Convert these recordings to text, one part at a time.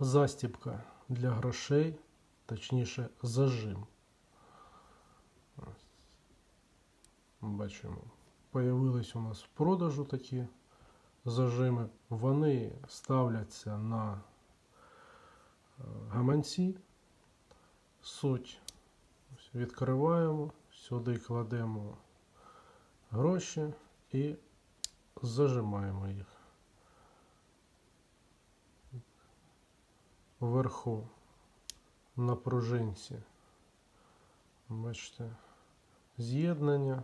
застібка для грошей, точніше зажим. Бачимо, появились у нас в продажу такі зажими. Вони ставляться на е, гаманці. Суть відкриваємо, сюди кладемо гроші і зажимаємо їх. Вверху на пружинці. Бачите, з'єднання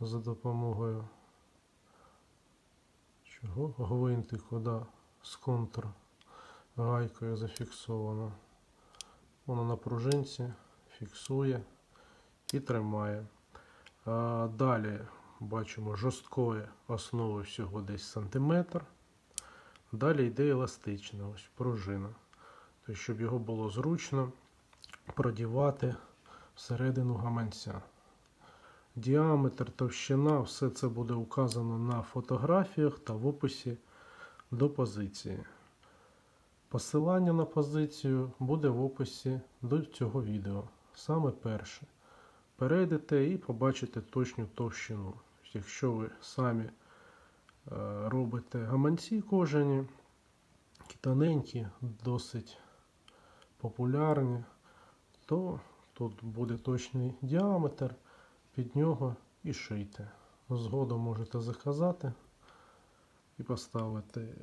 за допомогою чого гвинтику, да, з контр гайкою зафіксовано. Воно на пружинці фіксує і тримає. А, далі бачимо жорсткої основи всього десь сантиметр. Далі йде еластична ось пружина. Тобто, щоб його було зручно продівати всередину гаманця. Діаметр, товщина, все це буде указано на фотографіях та в описі до позиції. Посилання на позицію буде в описі до цього відео. Саме перше. Перейдете і побачите точну товщину. Якщо ви самі робите гаманці кожані, такі тоненькі, досить популярні, то тут буде точний діаметр, під нього і шийте. Згодом можете заказати і поставити е,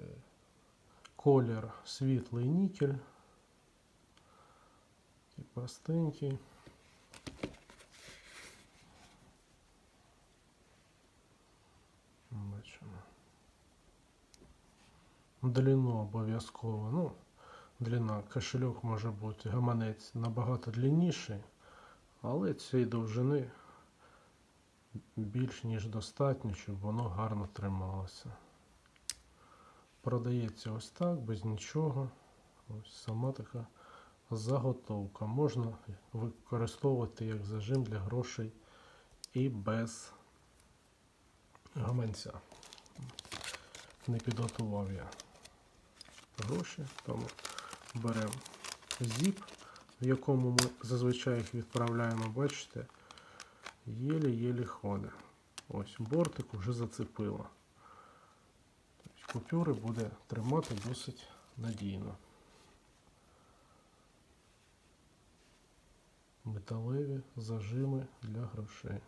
колір світлий нікель. Такий простенький. Бачимо. Длину обов'язково. Ну, длина кошельок може бути гаманець набагато длинніший, але цієї довжини більш ніж достатньо, щоб воно гарно трималося. Продається ось так, без нічого. Ось сама така заготовка. Можна використовувати як зажим для грошей і без гаманця. Не підготував я гроші, тому беремо зіп, в якому ми зазвичай їх відправляємо, бачите, єлі-єлі ходить. Ось бортик вже зацепило. Тобто купюри буде тримати досить надійно. Металеві зажими для грошей.